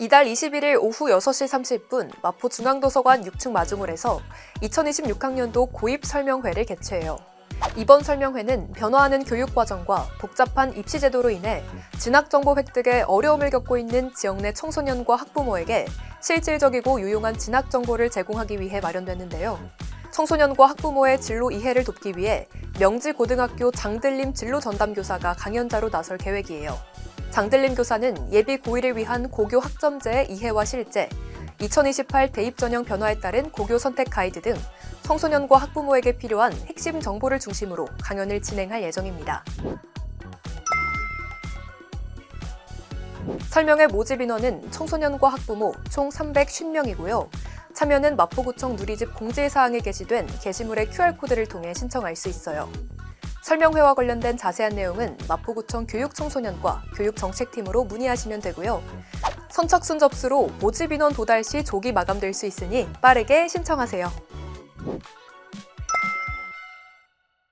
이달 21일 오후 6시 30분 마포 중앙도서관 6층 마중홀에서 2026학년도 고입 설명회를 개최해요. 이번 설명회는 변화하는 교육과정과 복잡한 입시 제도로 인해 진학 정보 획득에 어려움을 겪고 있는 지역 내 청소년과 학부모에게 실질적이고 유용한 진학 정보를 제공하기 위해 마련됐는데요. 청소년과 학부모의 진로 이해를 돕기 위해 명지고등학교 장들림 진로 전담 교사가 강연자로 나설 계획이에요. 장들림 교사는 예비 고일을 위한 고교 학점제의 이해와 실제, 2028 대입 전형 변화에 따른 고교 선택 가이드 등 청소년과 학부모에게 필요한 핵심 정보를 중심으로 강연을 진행할 예정입니다. 설명회 모집 인원은 청소년과 학부모 총 350명이고요. 참여는 마포구청 누리집 공지사항에 게시된 게시물의 QR코드를 통해 신청할 수 있어요. 설명회와 관련된 자세한 내용은 마포구청 교육청소년과 교육정책팀으로 문의하시면 되고요. 선착순 접수로 모집 인원 도달 시 조기 마감될 수 있으니 빠르게 신청하세요.